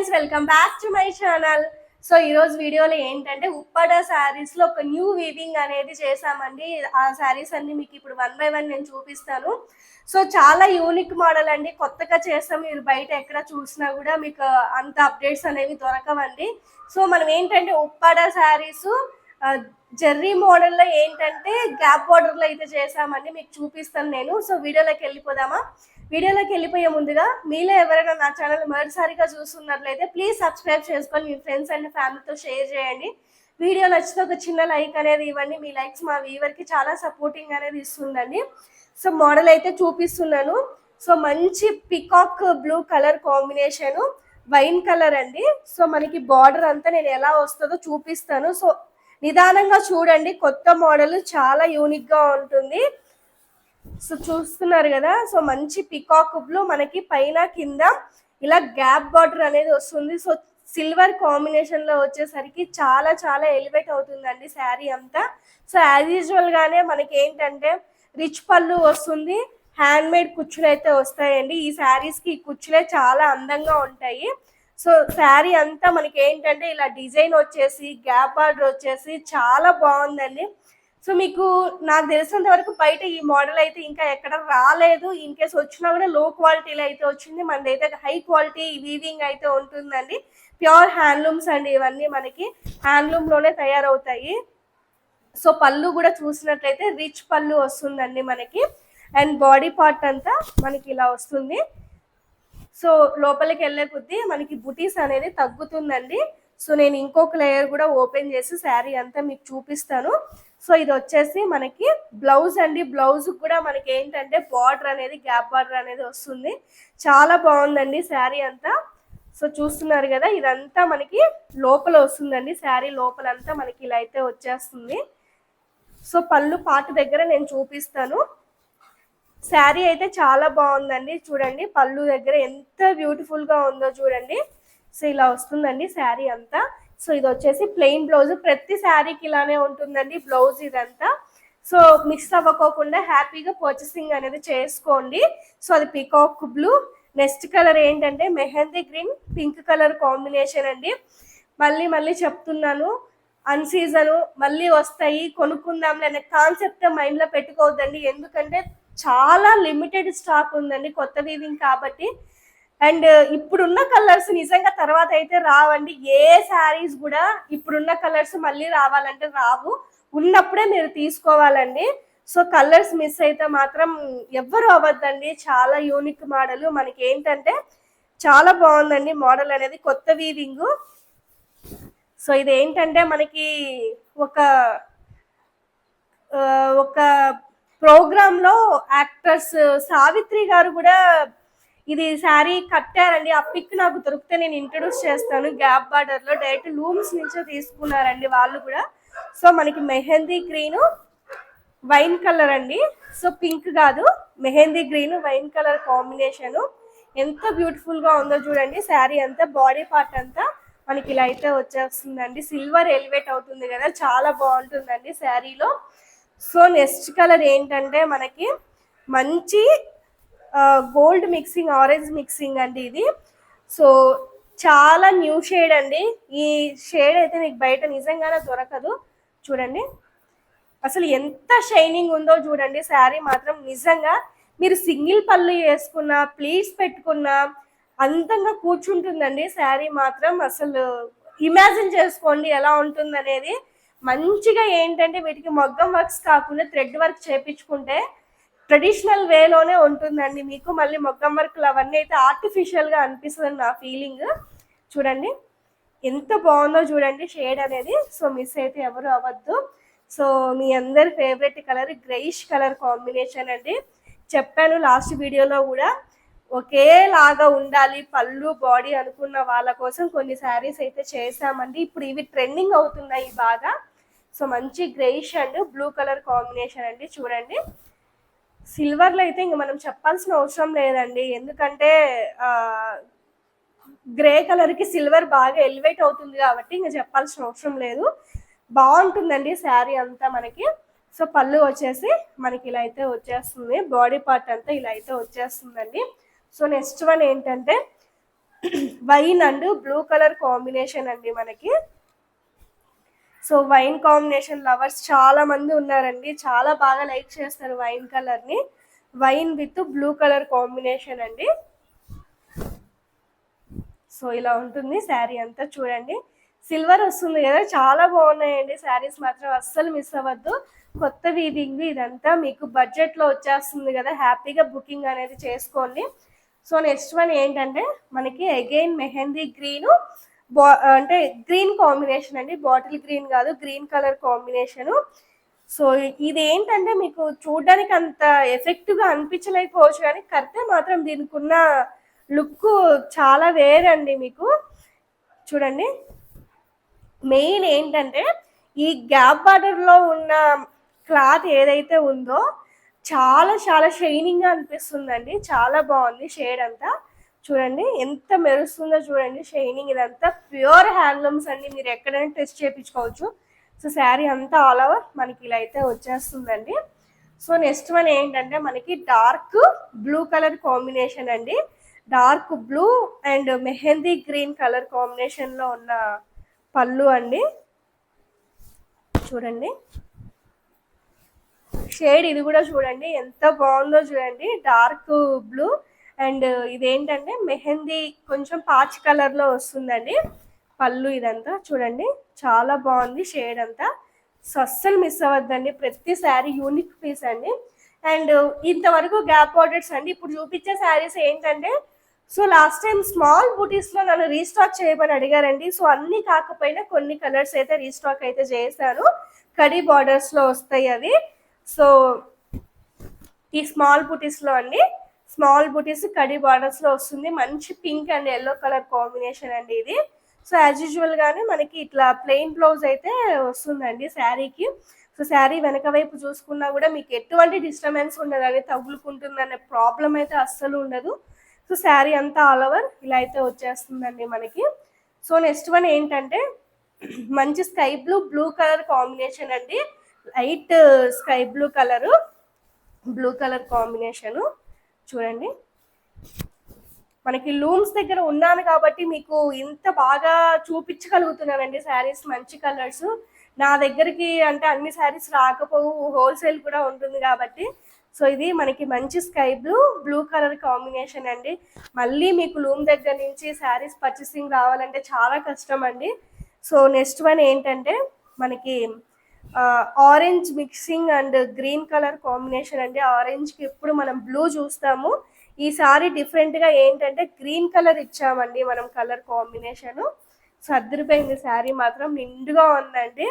Friends welcome back to my channel so ఈరోజు వీడియోలో ఏంటంటే ఉప్పాడ శారీస్లో ఒక న్యూ వీవింగ్ అనేది చేసామండి ఆ శారీస్ అన్ని మీకు ఇప్పుడు వన్ బై వన్ నేను చూపిస్తాను. సో చాలా యూనిక్ మోడల్ అండి. కొత్తగా చేస్తాం మీరు బయట ఎక్కడ చూసినా కూడా మీకు అంత అప్డేట్స్ అనేవి దొరకవండి. సో మనం ఏంటంటే ఉప్పాడ శారీస్ జెర్రీ మోడల్లో ఏంటంటే గ్యాప్ బార్డర్లో అయితే చేసామండి మీకు చూపిస్తాను నేను. సో వీడియోలోకి వెళ్ళిపోదామా? వీడియోలోకి వెళ్ళిపోయే ముందుగా మీలో ఎవరైనా నా ఛానల్ మొదటిసారిగా చూస్తున్నట్లయితే ప్లీజ్ సబ్స్క్రైబ్ చేసుకొని మీ ఫ్రెండ్స్ అండ్ ఫ్యామిలీతో షేర్ చేయండి. వీడియో నచ్చితే ఒక చిన్న లైక్ అనేది ఇవ్వండి. మీ లైక్స్ మా వీవర్కి చాలా సపోర్టింగ్ అనేది ఇస్తుందండి. సో మోడల్ అయితే చూపిస్తున్నాను. సో మంచి peacock blue colour combination wine colour అండి. సో మనకి బార్డర్ అంతా నేను ఎలా వస్తుందో చూపిస్తాను. సో నిదానంగా చూడండి. కొత్త మోడల్ చాలా యూనిక్గా ఉంటుంది. సో చూస్తున్నారు కదా సో మంచి పికాక్ బ్లూ మనకి పైన కింద ఇలా గ్యాప్ బార్డర్ అనేది వస్తుంది. సో సిల్వర్ కాంబినేషన్లో వచ్చేసరికి చాలా చాలా ఎలివేట్ అవుతుందండి శారీ అంతా. సో యాజ్ యూజువల్ గానే మనకి ఏంటంటే రిచ్ పళ్ళు వస్తుంది హ్యాండ్ మేడ్ కుచ్చులు అయితే వస్తాయండి. ఈ శారీస్కి ఈ కుచ్చులే చాలా అందంగా ఉంటాయి. సో శారీ అంతా మనకి ఏంటంటే ఇలా డిజైన్ వచ్చేసి గ్యాప్ బార్డర్ వచ్చేసి చాలా బాగుందండి. సో మీకు నాకు తెలిసినంత వరకు బయట ఈ మోడల్ అయితే ఇంకా ఎక్కడ రాలేదు. ఇన్ కేస్ వచ్చినా కూడా లో క్వాలిటీలో అయితే వచ్చింది. మనది అయితే హై క్వాలిటీ వీవింగ్ అయితే ఉంటుందండి. ప్యూర్ హ్యాండ్లూమ్స్ అండి ఇవన్నీ మనకి. హ్యాండ్లూమ్లోనే తయారవుతాయి. సో పళ్ళు కూడా చూసినట్లయితే రిచ్ పళ్ళు వస్తుందండి మనకి. అండ్ బాడీ పార్ట్ అంతా మనకి ఇలా వస్తుంది. సో లోపలికి వెళ్ళే కొద్దీ మనకి బుటీస్ అనేది తగ్గుతుందండి. సో నేను ఇంకొక లేయర్ కూడా ఓపెన్ చేసి శారీ అంతా మీకు చూపిస్తాను. సో ఇది వచ్చేసి మనకి బ్లౌజ్ అండి. బ్లౌజ్ కూడా మనకి ఏంటంటే బార్డర్ అనేది గ్యాప్ బార్డర్ అనేది వస్తుంది. చాలా బాగుందండి శారీ అంతా. సో చూస్తున్నారు కదా ఇదంతా మనకి లోపల వస్తుందండి. శారీ లోపలంతా మనకి ఇలా అయితే వచ్చేస్తుంది. సో పళ్ళు పాట దగ్గర నేను చూపిస్తాను. శారీ అయితే చాలా బాగుందండి. చూడండి పళ్ళు దగ్గర ఎంత బ్యూటిఫుల్గా ఉందో చూడండి. సో ఇలా వస్తుందండి శారీ అంతా. సో ఇది వచ్చేసి ప్లెయిన్ బ్లౌజ్. ప్రతి శారీకి ఇలానే ఉంటుందండి బ్లౌజ్ ఇదంతా. సో మిక్స్ అవ్వకోకుండా హ్యాపీగా పర్చేసింగ్ అనేది చేసుకోండి. సో అది పికాక్ బ్లూ. నెక్స్ట్ కలర్ ఏంటంటే mehndi green. Pink colour combination అండి. మళ్ళీ మళ్ళీ చెప్తున్నాను. అన్ సీజన్ మళ్ళీ వస్తాయి. కొనుక్కుందాం అనే కాన్సెప్ట్ మైండ్లో పెట్టుకోవద్దండి. ఎందుకంటే చాలా లిమిటెడ్ స్టాక్ ఉందండి కొత్త వీవింగ్ కాబట్టి. అండ్ ఇప్పుడున్న కలర్స్ నిజంగా తర్వాత అయితే రావండి. ఏ శారీస్ కూడా ఇప్పుడున్న కలర్స్ మళ్ళీ రావాలంటే రావు. ఉన్నప్పుడే మీరు తీసుకోవాలండి. సో కలర్స్ మిస్ అయితే మాత్రం ఎవ్వరు అవ్వద్దండి. చాలా యూనిక్ మోడల్. మనకి ఏంటంటే చాలా బాగుందండి మోడల్ అనేది. కొత్త వీవింగ్. సో ఇది ఏంటంటే మనకి ఒక ఒక ప్రోగ్రామ్లో యాక్టర్స్ సావిత్రి గారు కూడా ఇది శారీ కట్టారండి. ఆ పిక్ నాకు దొరికితే నేను ఇంట్రొడ్యూస్ చేస్తాను. గ్యాప్ బార్డర్లో డైరెక్ట్ లూమ్స్ నుంచే తీసుకున్నారండి వాళ్ళు కూడా. సో మనకి మెహందీ గ్రీన్ వైన్ కలర్ అండి. సో పింక్ కాదు. Mehndi green wine colour combination ఎంత బ్యూటిఫుల్గా ఉందో చూడండి. శారీ అంతా బాడీ పార్ట్ అంతా మనకి ఇలా అయితే వచ్చేస్తుందండి. సిల్వర్ ఎలివేట్ అవుతుంది కదా. చాలా బాగుంటుందండి శారీలో. సో నెక్స్ట్ కలర్ ఏంటంటే మనకి మంచి గోల్డ్ మిక్సింగ్ ఆరెంజ్ మిక్సింగ్ అండి ఇది. సో చాలా న్యూ షేడ్ అండి. ఈ షేడ్ అయితే మీకు బయట నిజంగానే దొరకదు. చూడండి. అసలు ఎంత షైనింగ్ ఉందో చూడండి. శారీ మాత్రం నిజంగా మీరు సింగిల్ పళ్ళు వేసుకున్నా ప్లీట్స్ పెట్టుకున్నా అందంగా కూర్చుంటుందండి. శారీ మాత్రం అసలు ఇమాజిన్ చేసుకోండి ఎలా ఉంటుంది అనేది మంచిగా ఏంటంటే వీటికి మగ్గం వర్క్స్ కాకుండా థ్రెడ్ వర్క్ చేపించుకుంటే ట్రెడిషనల్ వేలోనే ఉంటుందండి మీకు. మళ్ళీ మొగ్గం వర్క్లు అవన్నీ అయితే ఆర్టిఫిషియల్గా అనిపిస్తుంది నా ఫీలింగ్ చూడండి ఎంత బాగుందో చూడండి షేడ్ అనేది. సో మిస్ అయితే ఎవరు అవ్వద్దు. సో మీ అందరి favourite colour greyish colour combination అండి. చెప్పాను లాస్ట్ వీడియోలో కూడా ఒకేలాగా ఉండాలి పళ్ళు బాడీ అనుకున్న వాళ్ళ కోసం కొన్ని శారీస్ అయితే చేసామండి ఇప్పుడు ఇవి ట్రెండింగ్ అవుతున్నాయి బాగా. సో మంచి greyish and blue colour combination అండి. చూడండి. సిల్వర్లో అయితే ఇంక మనం చెప్పాల్సిన అవసరం లేదండి. ఎందుకంటే గ్రే కలర్కి సిల్వర్ బాగా ఎలివేట్ అవుతుంది కాబట్టి ఇంకా చెప్పాల్సిన అవసరం లేదు. బాగుంటుందండి శారీ అంతా మనకి. సో పళ్ళు వచ్చేసి మనకి ఇలా అయితే వచ్చేస్తుంది. బాడీ పార్ట్ అంతా ఇలా అయితే వచ్చేస్తుందండి. సో నెక్స్ట్ వన్ ఏంటంటే wine and blue colour combination అండి మనకి. సో వైన్ కాంబినేషన్ లవర్స్ చాలా మంది ఉన్నారండి. చాలా బాగా లైక్ చేస్తారు వైన్ కలర్ని. Wine with blue colour combination అండి. సో ఇలా ఉంటుంది శారీ అంతా చూడండి. సిల్వర్ వస్తుంది కదా చాలా బాగున్నాయండి శారీస్ మాత్రం. అస్సలు మిస్ అవ్వద్దు. కొత్త వీవింగ్ ఇదంతా మీకు బడ్జెట్లో వచ్చేస్తుంది కదా హ్యాపీగా బుకింగ్ అనేది చేసుకోండి. సో నెక్స్ట్ వన్ ఏంటంటే మనకి అగైన్ మెహందీ గ్రీను బా అంటే గ్రీన్ కాంబినేషన్ అండి. బాటిల్ గ్రీన్ కాదు గ్రీన్ కలర్ కాంబినేషను. సో ఇది ఏంటంటే మీకు చూడడానికి అంత ఎఫెక్టివ్గా అనిపించలేకపోవచ్చు కానీ కడితే మాత్రం దీనికి ఉన్న లుక్ చాలా వేరండి మీకు. చూడండి. మెయిన్ ఏంటంటే ఈ గ్యాప్ బార్డర్లో ఉన్న క్లాత్ ఏదైతే ఉందో చాలా చాలా షైనింగ్గా అనిపిస్తుందండి. చాలా బాగుంది షేడ్ అంతా. చూడండి ఎంత మెరుస్తుందో చూడండి. షైనింగ్ ఇదంతా ప్యూర్ హ్యాండ్లూమ్స్ అండి. మీరు ఎక్కడైనా టెస్ట్ చేయించుకోవచ్చు. సో శారీ అంతా ఆల్ ఓవర్ మనకి ఇలా అయితే వచ్చేస్తుందండి. సో నెక్స్ట్ వన్ ఏంటంటే మనకి డార్క్ బ్లూ కలర్ కాంబినేషన్ అండి. Dark blue and mehndi green colour కాంబినేషన్లో ఉన్న పళ్ళు అండి. చూడండి. షేడ్ ఇది కూడా చూడండి ఎంత బాగుందో చూడండి. డార్క్ బ్లూ అండ్ ఇదేంటంటే మెహందీ కొంచెం పాచ్ కలర్లో వస్తుందండి. పళ్ళు ఇదంతా చూడండి. చాలా బాగుంది షేడ్ అంతా. సో అస్సలు మిస్ అవ్వద్దండి. ప్రతి శారీ యూనిక్ పీస్ అండి. అండ్ ఇంతవరకు గ్యాప్ ఆర్డర్స్ అండి. ఇప్పుడు చూపించే శారీస్ ఏంటంటే సో లాస్ట్ టైం స్మాల్ బూటీస్లో నన్ను రీస్టాక్ చేయమని అడిగారండి. సో అన్ని కాకపోయినా కొన్ని కలర్స్ అయితే రీస్టాక్ అయితే చేశాను. కడీ బార్డర్స్లో వస్తాయి అవి. సో ఈ స్మాల్ బూటీస్లో అండి. స్మాల్ బూటీస్ కడీ బార్డర్స్లో వస్తుంది. మంచి pink and yellow colour combination అండి ఇది. సో యాజ్ యూజువల్ గానే మనకి ఇట్లా ప్లెయిన్ బ్లౌజ్ అయితే వస్తుందండి శారీకి. సో శారీ వెనక వైపు చూసుకున్నా కూడా మీకు ఎటువంటి డిస్టర్బెన్స్ ఉండదు. తగులుకుంటుంది అనే ప్రాబ్లం అయితే అస్సలు ఉండదు. సో శారీ అంతా ఆల్ ఓవర్ ఇలా అయితే వచ్చేస్తుందండి మనకి. సో నెక్స్ట్ వన్ ఏంటంటే మంచి sky blue blue colour combination అండి. Light sky blue colour blue colour combination చూడండి. మనకి లూమ్స్ దగ్గర ఉన్నాను కాబట్టి మీకు ఇంత బాగా చూపించగలుగుతున్నానండి శారీస్ మంచి కలర్స్ నా దగ్గరికి అంటే అన్ని శారీస్ రాకపోవు హోల్సేల్ కూడా ఉంటుంది కాబట్టి. సో ఇది మనకి మంచి sky blue blue colour combination అండి. మళ్ళీ మీకు లూమ్ దగ్గర నుంచి శారీస్ పర్చేసింగ్ రావాలంటే చాలా కష్టం అండి. సో నెక్స్ట్ వన్ ఏంటంటే మనకి orange mixing and green colour combination అండి ఆరెంజ్కి ఎప్పుడు మనం బ్లూ చూస్తాము. ఈసారి డిఫరెంట్గా ఏంటంటే గ్రీన్ కలర్ ఇచ్చామండి మనం కలర్ కాంబినేషను సర్దిరిపోయింది శారీ మాత్రం నిండుగా ఉందండి.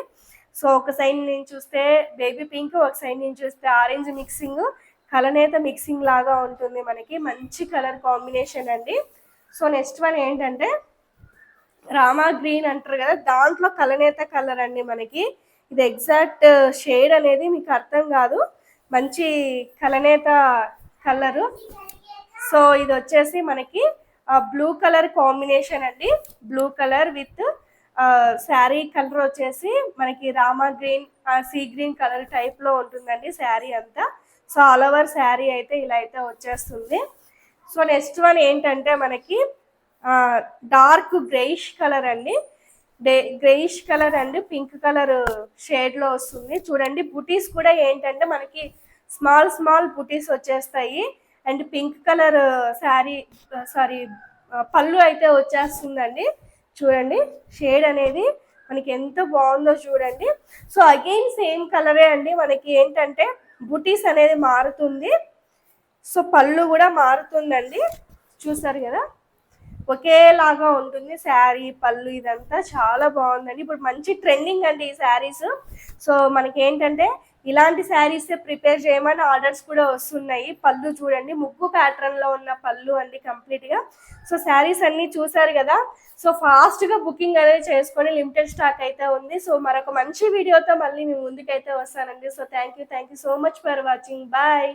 సో ఒక సైడ్ నుంచి చూస్తే బేబీ పింక్ ఒక సైడ్ నుంచి చూస్తే ఆరెంజ్ మిక్సింగ్ కలనేత మిక్సింగ్ లాగా ఉంటుంది మనకి. మంచి కలర్ కాంబినేషన్ అండి. సో నెక్స్ట్ వన్ ఏంటంటే రామా గ్రీన్ అంటారు కదా దాంట్లో కలనేత కలర్ అండి మనకి. ఇది ఎగ్జాక్ట్ షేడ్ అనేది మీకు అర్థం కాదు. మంచి కలనేత కలరు. సో ఇది వచ్చేసి మనకి బ్లూ కలర్ కాంబినేషన్ అండి. Blue colour with sari colour వచ్చేసి మనకి Rama green sea green colour టైప్లో ఉంటుందండి శారీ అంతా. సో ఆల్ ఓవర్ శారీ అయితే ఇలా అయితే వచ్చేస్తుంది. సో నెక్స్ట్ వన్ ఏంటంటే మనకి డార్క్ గ్రేష్ కలర్ అండి. Day greyish colour and pink colour షేడ్లో వస్తుంది. చూడండి బుటీస్ కూడా ఏంటంటే మనకి స్మాల్ స్మాల్ బుటీస్ వచ్చేస్తాయి. And pink colour sari sorry పళ్ళు అయితే వచ్చేస్తుందండి. చూడండి షేడ్ అనేది మనకి ఎంత బాగుందో చూడండి. సో అగైన్ సేమ్ కలరే అండి. మనకి ఏంటంటే బుటీస్ అనేది మారుతుంది. సో పళ్ళు కూడా మారుతుందండి. చూసారు కదా? ఒకేలాగా ఉంటుంది శారీ పళ్ళు ఇదంతా చాలా బాగుందండి. ఇప్పుడు మంచి ట్రెండింగ్ అండి ఈ శారీస్. సో మనకి ఏంటంటే ఇలాంటి శారీస్ ప్రిపేర్ చేయమని ఆర్డర్స్ కూడా వస్తున్నాయి. పళ్ళు చూడండి ముగ్గు ప్యాటర్న్లో ఉన్న పళ్ళు అండి కంప్లీట్గా. సో శారీస్ అన్ని చూసారు కదా. సో ఫాస్ట్గా బుకింగ్ అనేది చేసుకొని లిమిటెడ్ స్టాక్ అయితే ఉంది. సో మరొక మంచి వీడియోతో మళ్ళీ మీ ముందుకైతే వస్తానండి. So thank you thank you so much for watching bye